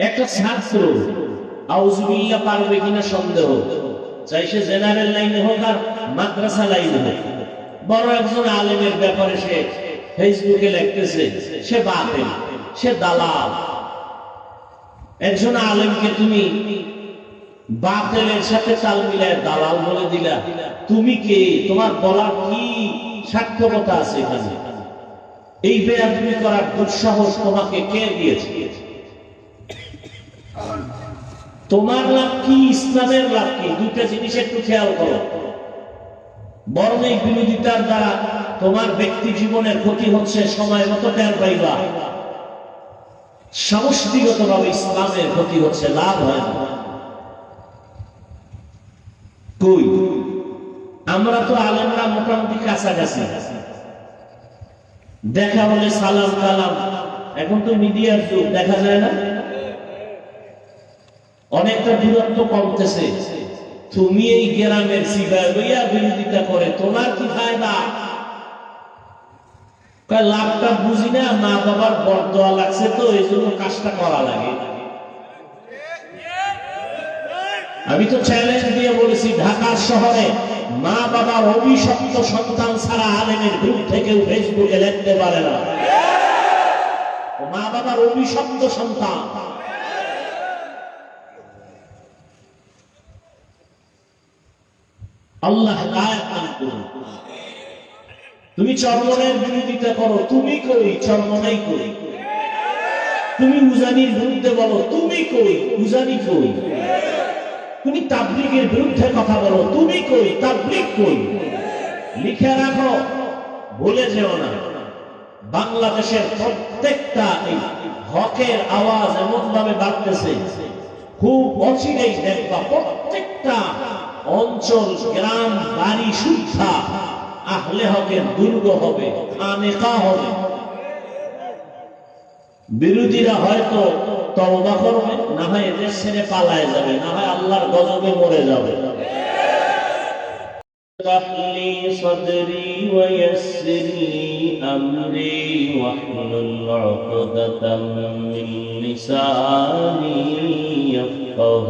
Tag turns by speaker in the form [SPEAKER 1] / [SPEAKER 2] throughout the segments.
[SPEAKER 1] একটা ছাত্র আউজুবিল্লাহ পারবে কিনা সন্দেহ। চাই সে জেনারেল লাইনে হোক আর মাদ্রাসা লাইনে হোক। বড় একজন আলেমের ব্যাপারে সে ফেসবুকে লিখতেছে, সে বাতিল সে দালাল। একজন আলেমকে তুমি বাতেলের সাথে তাল মিলায় দালাল বলে দিলা। তুমি কে? তোমার বলার কি সার্থকতা আছে এখানে? এই বেয়াদবি করার দুঃসাহস তোমাকে কে দিয়েছে? তোমার লাভ কি, ইসলামের লাভ কি? দুটা জিনিস একটু খেয়াল করো। বরং বিরোধিতার দ্বারা তোমার ব্যক্তি জীবনের ক্ষতি হচ্ছে, সময় মতো টের পাইবা। সমষ্টিগতভাবে ইসলামের ক্ষতি হচ্ছে, লাভ হয় না। কই? আমরা তো আলেমরা মোটামুটি কাছাকাছি। দেখা হলে সালাম কালাম এখন তো মিডিয়ার যুগ, দেখা যায় না? অনেকটা দূরত্ব কমতেছে তুমি এই গ্রামের সিগার লইয়া বিরোধিতা করে, তোমার কি ফায়দা? লাভটা বুঝি না, মা বাবার বরদোয়া লাগছে তো, এই জন্য কাজটা করা লাগে। আমি তো চ্যালেঞ্জ দিয়ে বলেছি, ঢাকা শহরে মা বাবার অভিশপ্ত সন্তান ছাড়া আলেমের বিরুদ্ধে কেউ ফেসবুকে লিখতে পারে না। মা বাবার অভিশপ্ত সন্তান। আল্লাহ তুমি চরমনের বিরোধিতা করো, তুমি কই? চরমনাই কই? তুমি উজানির বিরুদ্ধে বলো, তুমি কই? উজানি কই? তুমি তাবলিগের বিরুদ্ধে কথা বলো, তুমি কই? তাবলিগ কই? লিখে রাখো, ভুলে যেও না। বাংলাদেশের প্রত্যেকটা এই হকের আওয়াজ এমন ভাবে বাড়তেছে। খুব অচিরেই দেখবা প্রত্যেকটা অঞ্চল গ্রাম বাড়ি সুদ্ধা আহলে হকের দুর্গ হবে আনেকা হবে বিরোধীরা হয়তো তওবা করবে না হয় এদের ছেড়ে পালায় যাবে না হয় আল্লাহর গজবে মরে যাবে اشرح لي صدري ويسر لي أمري واحلل عقدة من لساني يفقه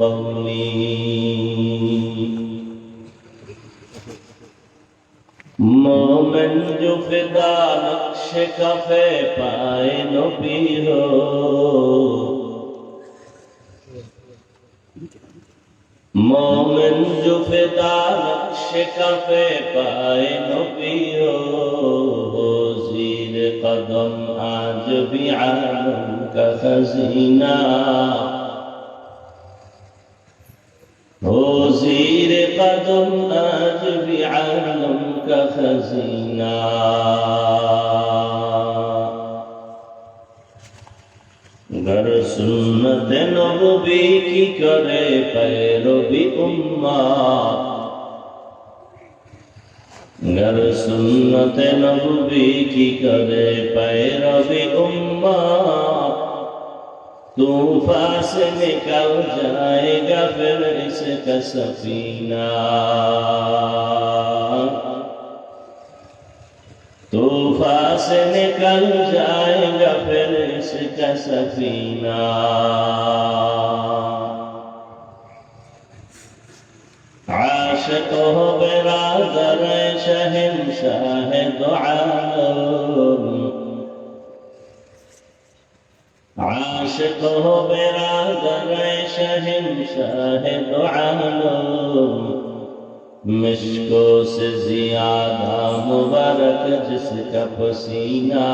[SPEAKER 1] قولي মোমেন জো ফেদা নকশে কাফে পায় নবী হো মোমেন জো নকশে কাফে পায় নবী হো জির কদম আজ বি কা খজিনা زیر قدم آج بھی عالم کا না गर सुन्नत नबी की करे पैरवी उम्मा गर सुन्नत नबी की करे पैरवी उम्मा तूफान से निकल जाएगा फिर इसका सफीना तूफा से निकल जाएगा फिर इसका सफीना आश तो हो बेरादर शहन शाह आश तो हो बेरादर शहन शाह दुआलम मुश्को से ज़्यादा मुबारक जिसका पसीना।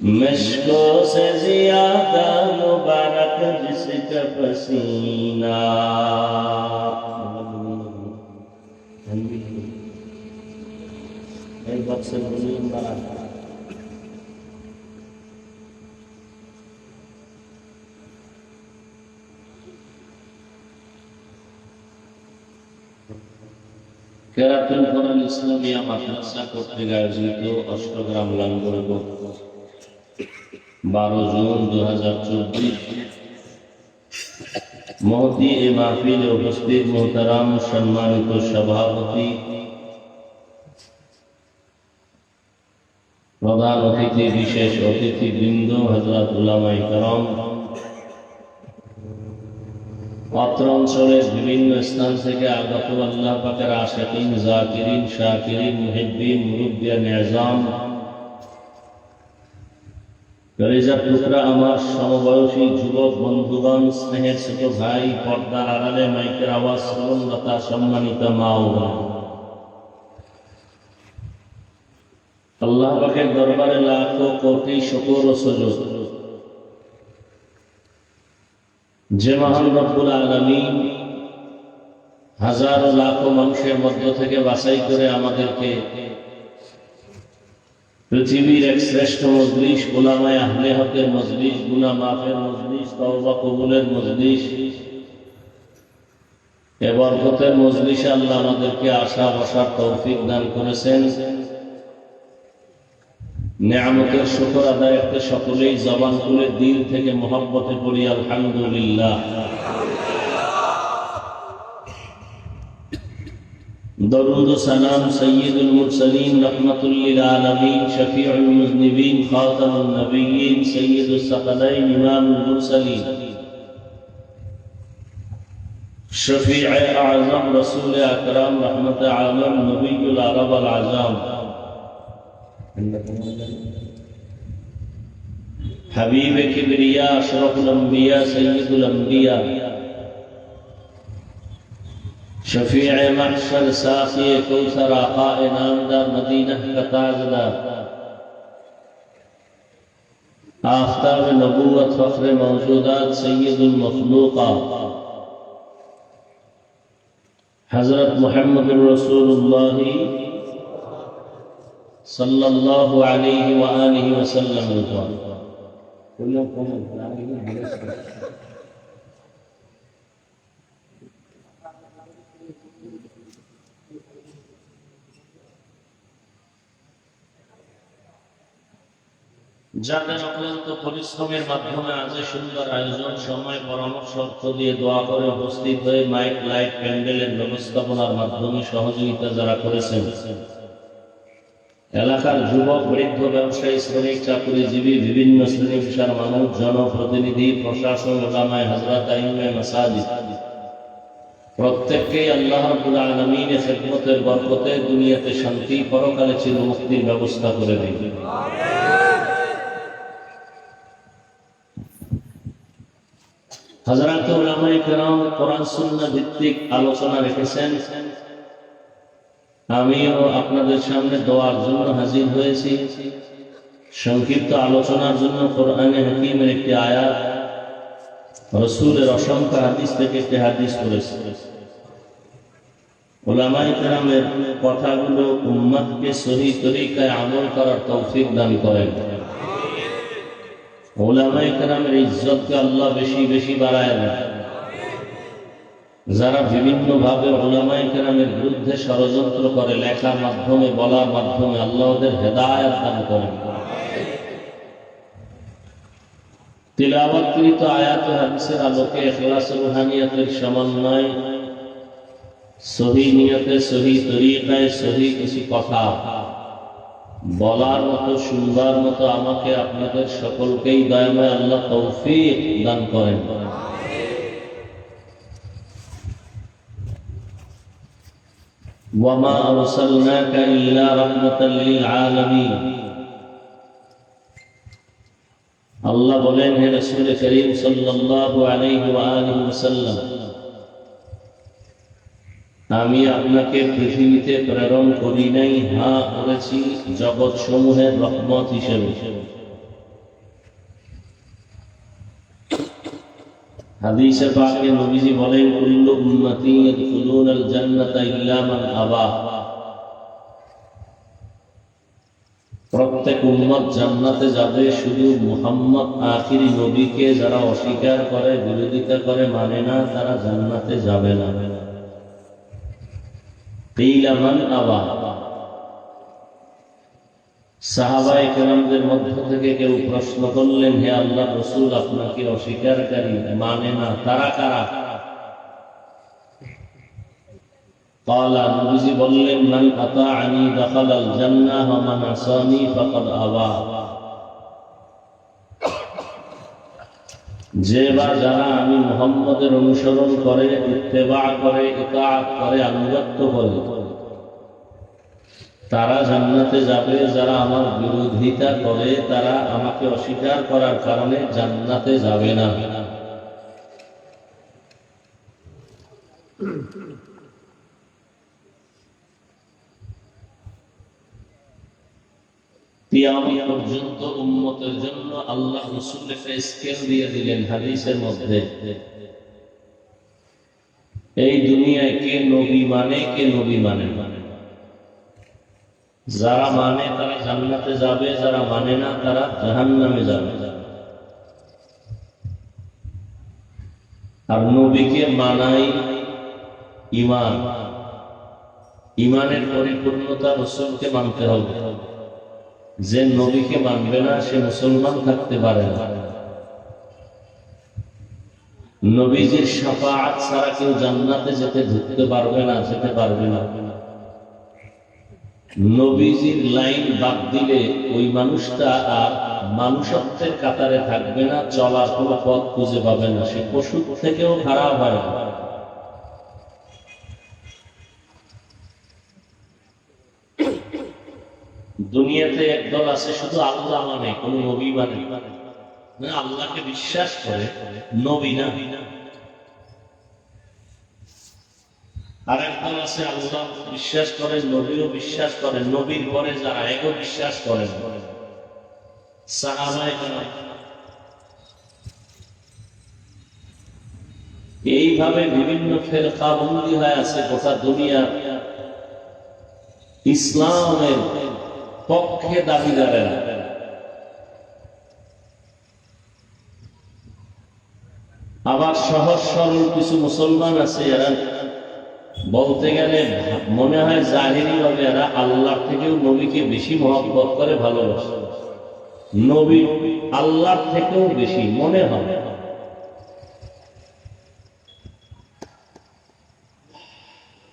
[SPEAKER 1] मुश्को से ज़्यादा मुबारक जिसका पसीना। एक वक्त से बोलिए কেরাতুল কোরআন ইসলামিয়া মাদ্রাসা কর্তৃক আয়োজিত অষ্টগ্রাম লাঙ্গল বারো জুন দু হাজার চব্বিশ। মহতি এ মাহফিলে উপস্থিত মোহতারাম সম্মানিত সভাপতি, প্রধান অতিথি, বিশেষ অতিথি বৃন্দ হজরত উলামাই করম অত্র অঞ্চলের বিভিন্ন স্থান থেকে আগত আল্লাহ পাকের আশাকিন, জাকিরিন, শাকিরিন, মুহিদ্দিন, মুরুব্বিয়া, নিজাম কলেজার টুকরা আমার সমবয়সী যুবক, বন্ধুগণ, স্নেহের ছোট ভাই, পর্দার আড়ালে মাইকের আওয়াজ শ্রবণলতা সম্মানিত মা ও। আল্লাহ পাকের দরবারে লাখো কোটি শুকর ও সুযোগ যে মহান রব্বুল আলমিন হাজার লাখো মানুষের মধ্য থেকে বাছাই করে আমাদেরকে পৃথিবীর এক শ্রেষ্ঠ মজলিস গোলামায় আহলে হকের মজলিস গুনা মাফের মজলিস, তওবা কবুলের মজলিস, এ বরকতের মজলিসে আল্লাহ আমাদেরকে আশা বসার তৌফিক দান করেছেন। নেয়ামতের শুকর আদায় করতে সকলেই জবান খুলে দিল থেকে মোহাব্বতে পড়ি আলহামদুলিল্লাহ درود و سلام سید المرسلین رحمت للعالمین شفیع المذنبین خاتم النبیین سید الثقلین امام المرسلین شفیع اعظم رسول اکرم رحمت عالم نبی العرب العظام حبیب کبریا، اشرف الانبیاء، سید الانبیاء. شفیع محشر، ساقی کوثر، آقا نامدار مدینہ کا تاجدار آفتاب نبوت، فخر موجودات، سید المخلوقات حضرت محمد رسول اللہ صلى الله عليه وآله وسلم যাদের অপর্যন্ত পরিশ্রমের মাধ্যমে আজে সুন্দর আয়োজন, সময়, পরামর্শ, অর্থ দিয়ে দোয়া করে উপস্থিত হয়ে মাইক, লাইট, প্যান্ডেলের ব্যবস্থাপনার মাধ্যমে সহযোগিতা যারা করেছেন। এলাকার যুবক, বৃদ্ধ, ব্যবসায়ী, শ্রমিক, চাকরিজীবী, বিভিন্ন শ্রেণি পেশার মানুষ, জনপ্রতিনিধি, প্রশাসন ওলামায় হাজরাত আইমে প্রত্যেককেই আল্লাহ রাব্বুল আলামিনের খেদমতের বরকতে দুনিয়াতে শান্তি, পরকালে চির মুক্তির ব্যবস্থা করে দিন। হযরত উলামায়ে কেরাম কোরআন, সুন্নাহ ভিত্তিক আলোচনা রেখেছেন। আমিও আপনাদের সামনে দোয়ার জন্য হাজির হয়েছি। সংক্ষিপ্ত আলোচনার জন্য কোরআনে হাকিমের একটি আয়াত, রসুলের অসংখ্য হাদিস থেকে একটি হাদিস করেছে ওলামাই কেরামের কথাগুলো উম্মাদকে সহি তরিকায় আমল করার তৌফিক দান করেন। ওলামাই কেরামের ইজ্জতকে আল্লাহ বেশি বেশি বাড়ায় না যারা বিভিন্ন ভাবে ওলামাই কেরামের বিরুদ্ধে ষড়যন্ত্র করে, লেখার মাধ্যমে, বলার মাধ্যমে আল্লাহ ওদের হেদায়ত দান করেন তিলাওয়াতকৃত আয়াত হাদিসের আলোকে ইখলাস রুহানিয়াতের সমন্বয়, সহি নিয়তে, সহি তরিকায়, সহি কিছু কথা বলার মতো, শুনবার মতো আমাকে আপনাদের সকলকেই দয়াময় আল্লাহ তৌফিক দান করেন। وما أرسلناك إلا رحمة للعالمين আল্লাহ বলেন হে রসুল করিম সাল্লাল্লাহু আলাইহি ওয়া আলিহি ওয়াসাল্লাম আমি আপনাকে পৃথিবীতে প্রেরণ করি নাই হা করেছি জগৎ সমূহের রহমত হিসেবে হাদিসে পাকে নবীজি বলেন, কুল্লু উম্মতি ইয়াদখুলুনাল জান্নাতা ইল্লা মান আবা। প্রত্যেক উম্মত জান্নাতে যাবে শুধু মুহাম্মদ আখিরি নবীকে যারা অস্বীকার করে, বিরোধিতা করে মানে না, তারা জান্নাতে যাবে না। কিলা মান আবা। সাহাবায়ে কেরামদের মধ্য থেকে কেউ প্রশ্ন করলেন হে আল্লাহ রসুল আপনাকে অস্বীকারকারী মানে না তারা কারা قال নবীজি বললেন মান আতাআনি দাখালাল জান্নাহ ওয়া মান আসানি ফাকাদ আবা যে বা যারা আমি মুহাম্মদের অনুসরণ করে ইত্তেবা করে ইতাআত করে আনুগত্য করে তারা জান্নাতে যাবে, যারা আমার বিরোধিতা করে, তারা আমাকে অস্বীকার করার কারণে জান্নাতে যাবে না। পর্যন্ত উম্মতের জন্য আল্লাহ স্কেল দিয়ে দিলেন হাদিসের মধ্যে। এই দুনিয়ায় কে নবী মানে কে নবী মানে মানে যারা মানে তারা জান্নাতে যাবে, যারা মানে না তারা জাহান্নামে যাবে। আর নবীকে মানাই ইমান। ইমানের পরিপূর্ণতা রসুলকে মানতে হবে। যে নবীকে মানবে না, সে মুসলমান থাকতে পারে না। নবীজির সাফাত ছাড়া কেউ জান্নাতে যেতে ঢুকতে পারবে না, যেতে পারবে না। নবীজির লাইন বাদ দিলে ওই মানুষটা আর মানুষত্বের কাতারে থাকবে না, চলার কোনো পথ খুঁজে পাবে না। সে পশু থেকেও খারাপ হয় দুনিয়াতে একদল আছে, শুধু আল্লাহ মানে কোন নবী মানে আল্লাহকে বিশ্বাস করে নবী না। আর একদল আছে আল্লাহ, বিশ্বাস করেন, নবীও বিশ্বাস করেন, নবীর পরে যারা এগো বিশ্বাস করেন। এইভাবে বিভিন্ন ফেরকা বন্দী হয়ে আছে গোটা দুনিয়া। ইসলামের পক্ষে দাবিদারেরা। আবার সহজ সরল কিছু মুসলমান আছে, এরা বলতে গেলে মনে হয় জাহিরি ভাবে এরা আল্লাহ থেকেও নবীকে বেশি মহব্বত করে ভালোবাসে। নবী আল্লাহ থেকেও বেশি মনে হয়।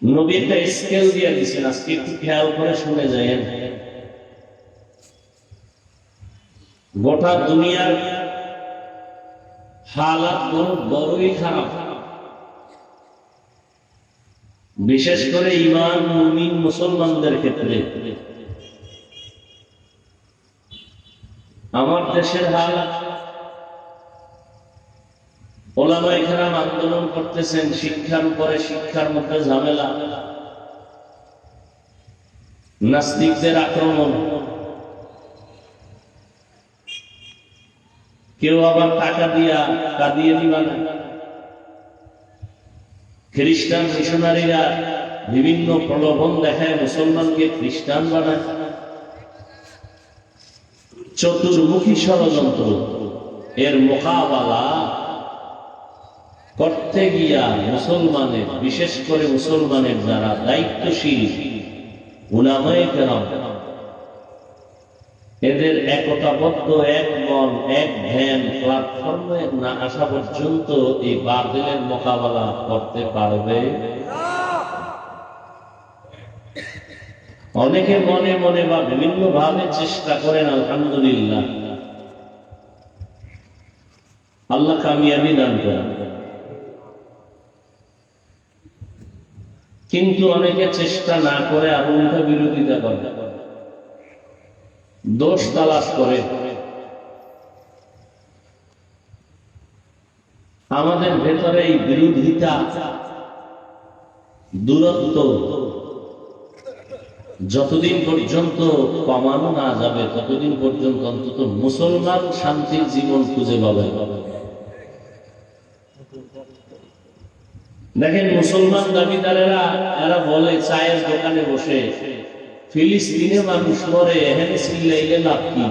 [SPEAKER 1] নবী একটা স্কেল দিয়ে দিচ্ছেন আজকে একটু খেয়াল করে শুনে যায়েন গোটা দুনিয়ার হালাত বড় বড়ই খারাপ। বিশেষ করে ইমান মুমিন, মুসলমানদের ক্ষেত্রে। আমার দেশের হালাত ওলামাই খেরাম আন্দোলন করতেছেন, শিক্ষার উপরে শিক্ষার মধ্যে ঝামেলা। নাস্তিকদের আক্রমণ। কেউ আবার টাকা দিয়া কাঁদিয়ে দিবা না। খ্রিস্টান মিশনারিরা বিভিন্ন প্রলোভন দেখায় মুসলমানকে খ্রিস্টান বানায়। চতুর্মুখী ষড়যন্ত্র, এর মোকাবেলা করতে গিয়া মুসলমানের, বিশেষ করে মুসলমানের যারা দায়িত্বশীল, উলামায়ে কেরাম এদের একতাবদ্ধ, এক মন, এক ধ্যান, প্ল্যাটফর্মে না আসা পর্যন্ত এই বাতিলের মোকাবেলা করতে পারবে। অনেকে মনে মনে বা বিভিন্ন ভাবে চেষ্টা করেন, আলহামদুলিল্লাহ। আল্লাহ কামিয়াবি দান করেন। কিন্তু অনেকে চেষ্টা না করে আর উল্টা বিরোধিতা করে। দোষ তালাশ করে। আমাদের ভেতরে এই বিরোধিতা, দূরত্ব যতদিন পর্যন্ত কমানো না যাবে, ততদিন পর্যন্ত অন্তত মুসলমান শান্তির জীবন খুঁজে পাবে। দেখেন, মুসলমান দাবিদারেরা, এরা বলে, চায়ের দোকানে বসে। ফিলিস্তিনে মানুষ মরে, এখানে চিল্লাইলে লাভ কি?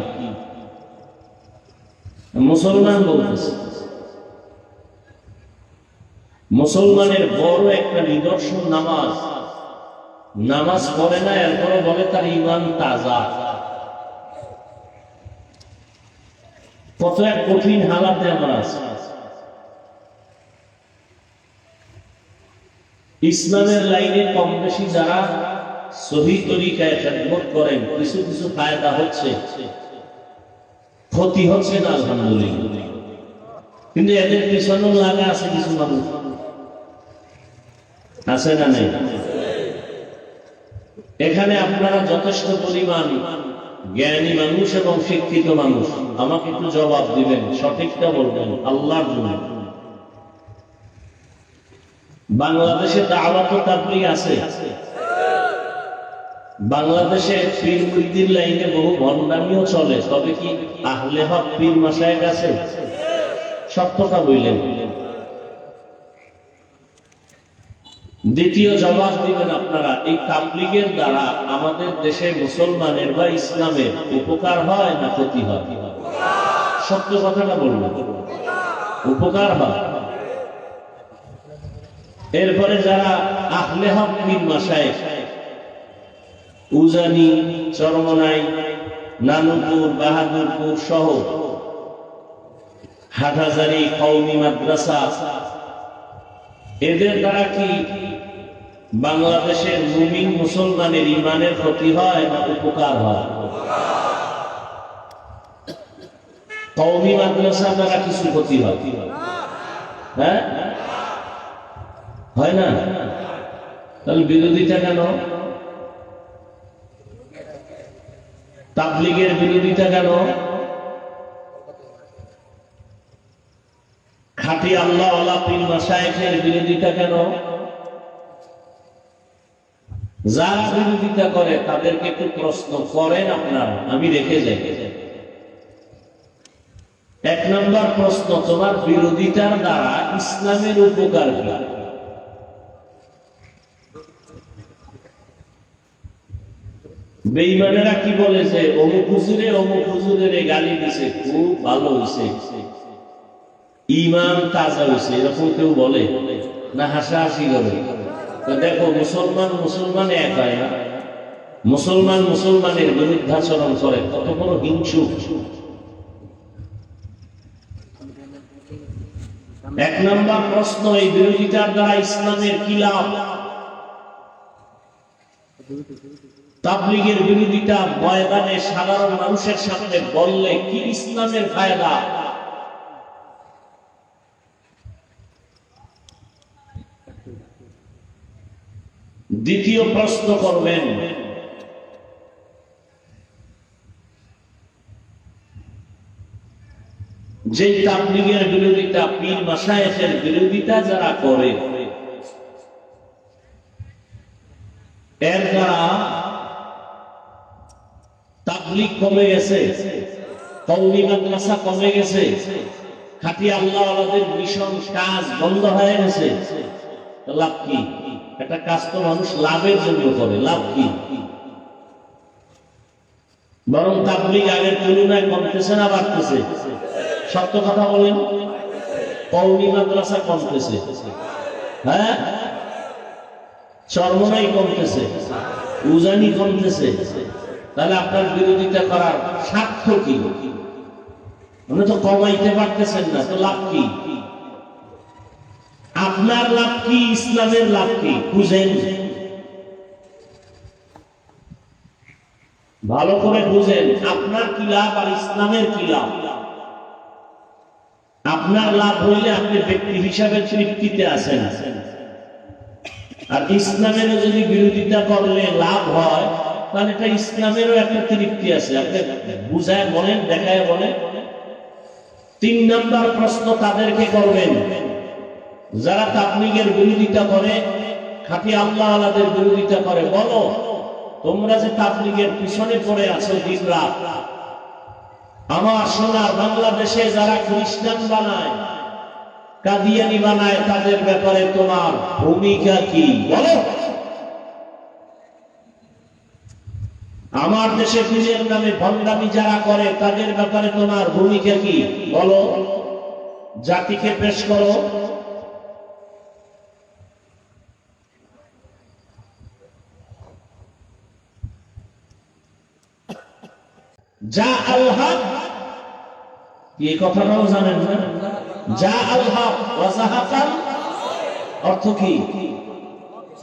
[SPEAKER 1] মুসলমান বলতেছে। মুসলমানের বড় একটা নিদর্শন নামাজ। নামাজ পড়ে না এরপরে বলে তার ইমান তাজা। কত এক কঠিন হালাতে আমরা আছে। ইসলামের লাইনে কম বেশি যারা সহি তরিকায় খেদমত করেন, কিছু কিছু ফায়দা হচ্ছে। ক্ষতি হচ্ছে না, আলহামদুলিল্লাহ। কিন্তু এদের পিছনেও লাগা আছে কিছু মানুষ। আছে না নেই? এখানে আপনারা যথেষ্ট পরিমাণ জ্ঞানী মানুষ এবং শিক্ষিত মানুষ। আমাকে একটু জবাব দিবেন, সঠিকটা বলবেন, আল্লাহর জন্য। বাংলাদেশে দাওয়াত আছে। বাংলাদেশে পীর লাইনে বহু চলে, তবে কি আহলে হক পীর আছে? বললেন। দ্বিতীয় জবাব দিবেন আপনারা, এই তাবলিগের দ্বারা আমাদের দেশে মুসলমানের বা ইসলামের উপকার হয় না ক্ষতি হয়? সত্য কথাটা বলবেন উপকার হয়। এরপরে যারা আহলে হক পীর মাসায় উজানি, চরমনাই নানুপুর বাহাদুরপুর সহ হাটহাজারি কৌমি মাদ্রাসা। এদের দ্বারা কি বাংলাদেশের মুমিন মুসলমানের ইমানের ক্ষতি হয় না উপকার হয়? কৌমি মাদ্রাসা দ্বারা কিছু ক্ষতি হয়? হ্যাঁ? হয় না? তাহলে বিরোধিতা কেন? তাবলিগের বিরোধিতা কেন? খাঁটি আল্লাহ পীর মাসায়েখের বিরোধিতা কেন? যারা বিরোধিতা করে তাদেরকে একটু প্রশ্ন করেন আপনারা, আমি রেখে যাই। এক নম্বর প্রশ্ন, তোমার বিরোধিতার দ্বারা ইসলামের উপকার কি বেইমানেরা কি বলেছে, অমুক হুজুরে অমুক হুজুরের গালি দিছে, খুব ভালো হয়েছে ইমান তাজা হয়েছে এরকম কেউ বলে না, হাসাহাসি করে। দেখো, মুসলমান মুসলমান এক হয় না। মুসলমান মুসলমানের বিরুদ্ধাচরণ করে কত বড় হিংসু। এক নম্বর প্রশ্ন, এই বিরোধিতার দ্বারা ইসলামের কি লাভ? তাবলিগের বিরোধিতা ময়দানে সাধারণ মানুষের সামনে বললে কি ইসলামের ফায়দা? দ্বিতীয় প্রশ্ন করবেন। যে তাবলিগের বিরোধিতা পীর মাসায়েখের বিরোধিতা যারা করে, এর দ্বারা তাবলিগ কমে গেছে কৌমি গেছে, খাটি আল্লাহ মিশন কাজ বন্ধ হয়ে গেছে। লাভ কি? একটা কাজ তো মানুষ লাভের জন্য করে, লাভ কি? বরং তাবলিগ আগের তুলনায় কমতেছে না বাড়তেছে? সত্য কথা বলেন। কৌমি মাদ্রাসা কমতেছে। হ্যাঁ? চর্মনাই কমতেছে। উজানি কমতেছে। তাহলে আপনার বিরোধিতা করার স্বার্থ কি? আপনি তো কমাইতে পারতেছেন না, তো লাভ কি? আপনার লাভ কি, ইসলামের লাভ কি? বুঝেন। ভালো করে বুঝেন, আপনার কি লাভ আর ইসলামের কি লাভ? আপনার লাভ হইলে আপনি ব্যক্তি হিসাবে তৃপ্তিতে আছেন। আর ইসলামেরও যদি বিরোধিতা করলে লাভ হয় এটা ইসলামেরও একটা তৃপ্তি আছে। আপনি বুঝায় বলেন, দেখায় বলেন। তিন প্রশ্ন তাদেরকে করবেন। যারা তাবলিগের বিরোধিতা করে, খাঁটি আল্লাহ আলাদের বিরোধিতা করে, বলো, তোমরা যে তাবলিগের পিছনে পড়ে আছো দিন রাত, আমার সোনার বাংলাদেশে যারা খ্রিস্টান বানায়, কাদিয়ানি বানায়, তাদের ব্যাপারে তোমার ভূমিকা কি? বলো। আমার দেশে পীরের নামে ভণ্ডামি যারা করে, তাদের ব্যাপারে তোমার ভূমিকা কি? বলো। জাতিকে পেশ করো। যা আল্লাহ এই কথাটাও জানেন যা আল্লাহ অর্থ কি?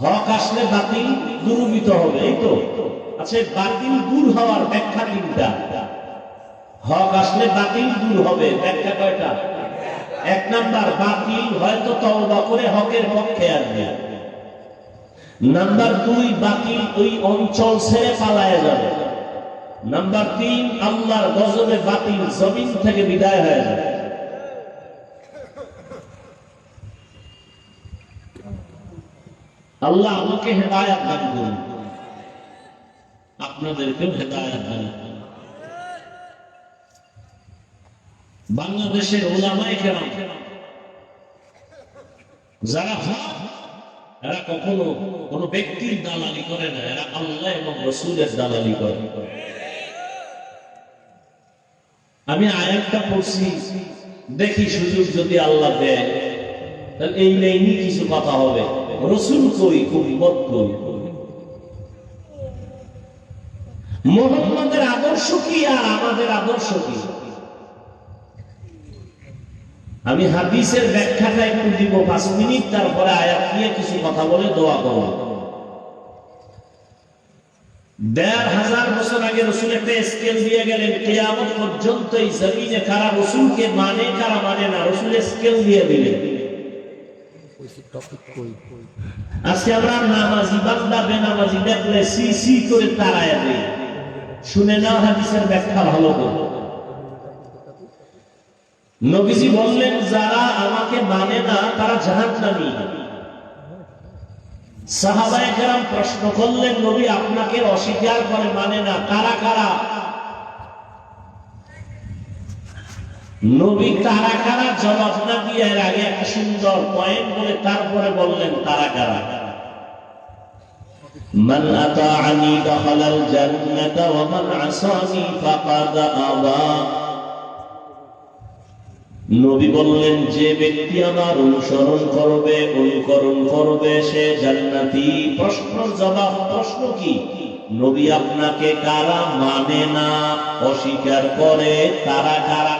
[SPEAKER 1] হক আসলে বাতিল দূরীভূত হবে, এই তো? আচ্ছা বাতিল দূর হওয়ার ব্যাখ্যা তিনটা। হক আসলে বাতিল দূর হবে, ব্যাখ্যা কয়টা? এক নাম্বার, বাতিল হয়তো তওবা করে হকের পক্ষে আসবে। নাম্বার দুই, বাতিল ওই অঞ্চল ছেড়ে পালায় যাবে। নাম্বার তিন, আল্লাহর গজবে বাতিল জমিন থেকে বিদায় হয়ে যাবে। আল্লাহ আমাকে হেদায়াত দান করুন। আপনাদেরকেও হেদায়াত করুন। বাংলাদেশের ওলামায়ে কেরাম, যারা হক, এরা কখনো কোন ব্যক্তির দালালি করে না, এরা আল্লাহ এবং রসুলের দালালি করে। আমি আয়াতটা পড়ছি, দেখি সুযোগ যদি আল্লাহ দেয়, তাহলে এই লাইনই কিছু কথা হবে। রসুল কই, উম্মত কই? মোহাম্মদের আদর্শ কি আর আমাদের আদর্শ কি? আমি হাদিসের ব্যাখ্যাটা একটু দিব, পাঁচ মিনিট, তারপরে আয়াত নিয়ে কিছু কথা বলে দোয়া করব। দেড় হাজার বছর আগে রসুল একটা স্কেল দিয়ে গেলেন, কেয়ামত পর্যন্ত এই জমিনে কারা রসুলকে মানে কারা মানে না, রসুল স্কেল দিয়ে দিলেন। আজকে আমরা নামাজি বান্দা বেনামাজি দেখলে সি সি করে তাড়ায় দেই। শুনে নাও হাদিসের ব্যাখ্যা ভালো করে। নবীজি বললেন, যারা আমাকে মানে না, তারা জাহান্নামী। সাহাবায়ে কেরাম প্রশ্ন করলেন, নবী আপনাকে অস্বীকার করে মানে না, কারা কারা? নবী কারা কারা? জবাব না দিয়ে আগে একটা সুন্দর পয়েন্ট বলে তারপরে বললেন, তারা কারা? من أطاعني دخل الجنة ومن عصاني فقد أبى নবী বললেন যে ব্যক্তি আমার অনুসরণ করবে অনুকরণ করবে সে জান্নাতি প্রশ্নের জবাব প্রশ্ন কি নবী আপনাকে কারা মানে না অস্বীকার করে তারা কারা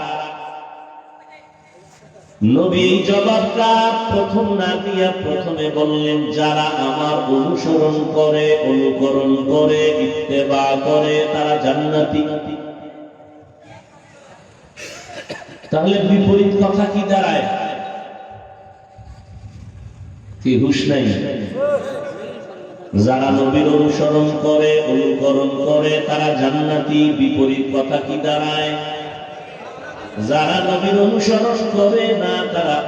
[SPEAKER 1] নবী জবাবটা প্রথম না দিয়া প্রথমে বললেন, যারা আমার অনুসরণ করে, অনুকরণ করে, ইত্তেবা করে, তারা জান্নাতি। তাহলে বিপরীত কথা কি দাঁড়ায়? কি হুশ নাই? যারা নবীর অনুসরণ করে, অনুকরণ করে, তারা জান্নাতি। বিপরীত কথা কি দাঁড়ায়? যারা নবীর অনুসরণ করে না তারা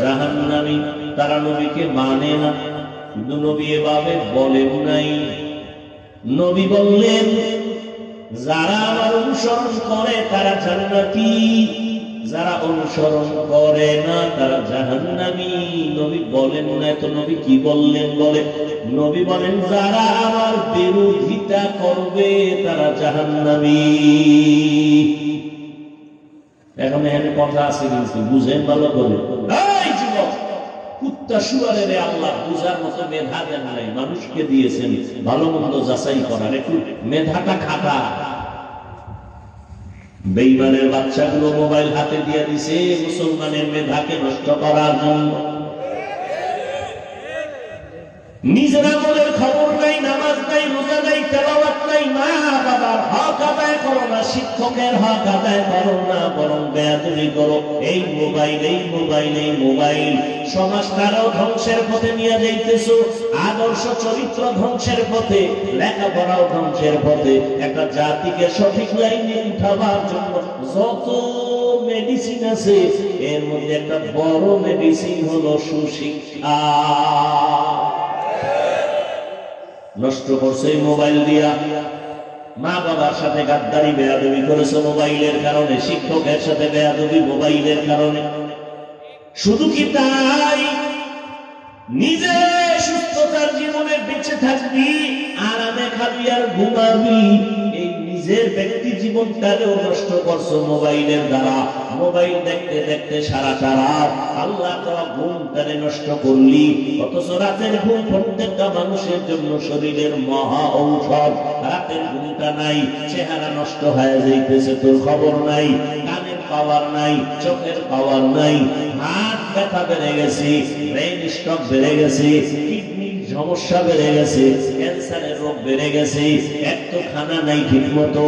[SPEAKER 1] জাহান্নামী, তারা নবীকে মানে না। কিন্তু নবী এভাবে বলেন নাই। নবী বললেন, যারা আমার অনুসরণ করে তারা জান্নাতি, যারা অনুসরণ করে না তারা জাহান্নামী। নবী বলেন না তো নবী কি বললেন বলে? নবী বলেন, যারা আমার বিরোধিতা করবে তারা জাহান্নামী। এখন এখানে কথা আছে কিন্তু বুঝেন ভালো করে। মেধাটা খাটা। মোবাইল হাতে মুসলমানের মেধাকে নষ্ট করার জন্য। নিজের খবর নাই, নামাজ নাই, রোজা নাই, তেলাওয়াত নাই, মা বাবার হক আদায় করো না, শিক্ষকের হক আদায় করো না, বরং বেয়াদবি করো। এই মোবাইল এই মোবাইল এই মোবাইল। সমাজটারও ধ্বংসের পথে নিয়ে যাইতেছো, আদর্শ চরিত্র ধ্বংসের পথে, লেখাপড়াও ধ্বংসের পথে। একটা জাতিকে সঠিক লাইনে উঠাবার জন্য যত মেডিসিন আছে, এর মধ্যে একটা বড় মেডিসিন হলো সুশিক্ষা। নষ্ট করছে মোবাইল দিয়া। মা বাবার সাথে গাদ্দারি, বেয়াদবি করেছে মোবাইলের কারণে, শিক্ষকের সাথে বেয়াদবি মোবাইলের কারণে। শুধু কি তাই? নিজে সুস্থতার জীবনে বেঁচে থাকবি, আরামে খাবি আর ঘুমাবি। নিজের ব্যক্তি জীবনটাকেও নষ্ট করছ মোবাইলের দ্বারা। মোবাইল দেখতে দেখতে সারা সারা আল্লাহ তারা ঘুমটারে নষ্ট করলি। অথচ রাতের ঘুম প্রত্যেকটা মানুষের জন্য শরীরের মহা ঔষধ। রাতের ঘুমটা নাই, চেহারা নষ্ট হয়ে যাইতেছে, তোর খবর নাই, কানের পাওয়ার নাই, চোখের পাওয়ার নাই। হাত ব্যথা বেড়ে গেছে ব্রেন স্ট্রোক বেড়ে গেছে সমস্যা বেড়ে গেছে ক্যান্সারের রোগ বেড়ে গেছে এক তো খানা নাই ঠিক মতো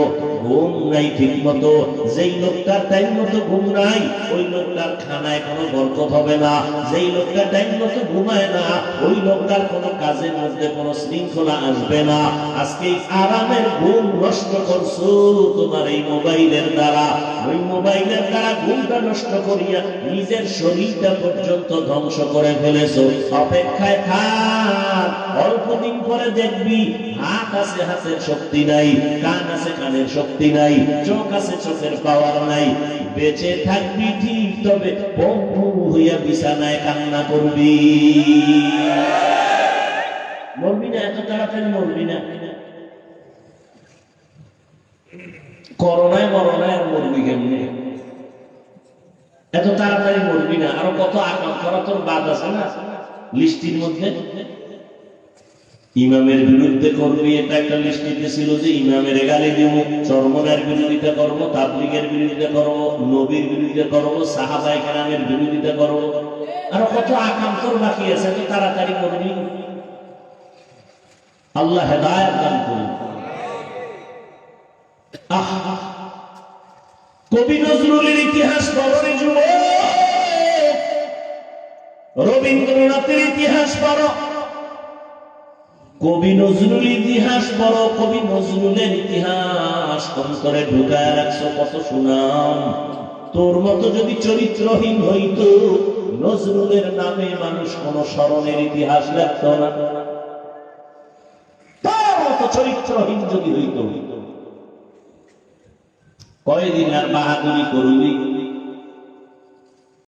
[SPEAKER 1] ঘুম নাই ঠিক মতো যেই লোকটার টাইম মতো ঘুম নাই, ওই লোকটার খানায় কোনো বরকত হবে না। যেই লোকটা টাইম মতো ঘুমায় না, ওই লোকটার কোনো কাজের মধ্যে কোনো শৃঙ্খলা আসবে না। আজকে আরামের ঘুম নষ্ট করছ তোমার এই মোবাইলের দ্বারা। ওই মোবাইলের দ্বারা ঘুমটা নষ্ট করিয়া নিজের শরীরটা পর্যন্ত ধ্বংস করে ফেলেছো। অপেক্ষায় থাক, অল্প দিন পরে দেখবি, হাত আছে হাতের শক্তি নাই, কান আছে কানের শক্তি নাই, চোখ আছে চোখের পাওয়ার নাই। বেঁচে থাকবি ঠিক, তবে বন্ধু হইয়া বিছানায় কান্না করবি। মরবি না, এত তাড়াতাড়ি মরবি না। করোনায় মরণায় আর মরবি এত তাড়াতাড়ি মরবি না, আরও কত আকাম করা তোর বাদ আছে না? লিস্টির মধ্যে? ইমামের বিরুদ্ধে করবি এটা একটা লিস্টিতে ছিল যে ইমামের গালি দিব চরমনের বিরোধিতা করব, তাবলিগের বিরোধিতা করব, নবীর বিরোধিতা করব সাহাবাই কেরামের বিরোধিতা করব। আরও কত আকাম তোর বাকি আছে তো তাড়াতাড়ি করবি? আল্লাহ হেদায়ত দান করুন। কবি নজরুলের ইতিহাস পড়ে যুব রবীন্দ্রনাথের ইতিহাস পড়ো। কবি নজরুল ইতিহাস পড়ো কবি নজরুলের ইতিহাস। অন্তরে ঢুকায় রাখছো কত সুনাম। তোর মতো যদি চরিত্রহীন হইতো, নজরুলের নামে মানুষ কোন স্মরণের ইতিহাস রাখত না। তার মতো চরিত্রহীন যদি হইতো, কয়দিন আর বাহাদুরি করবি?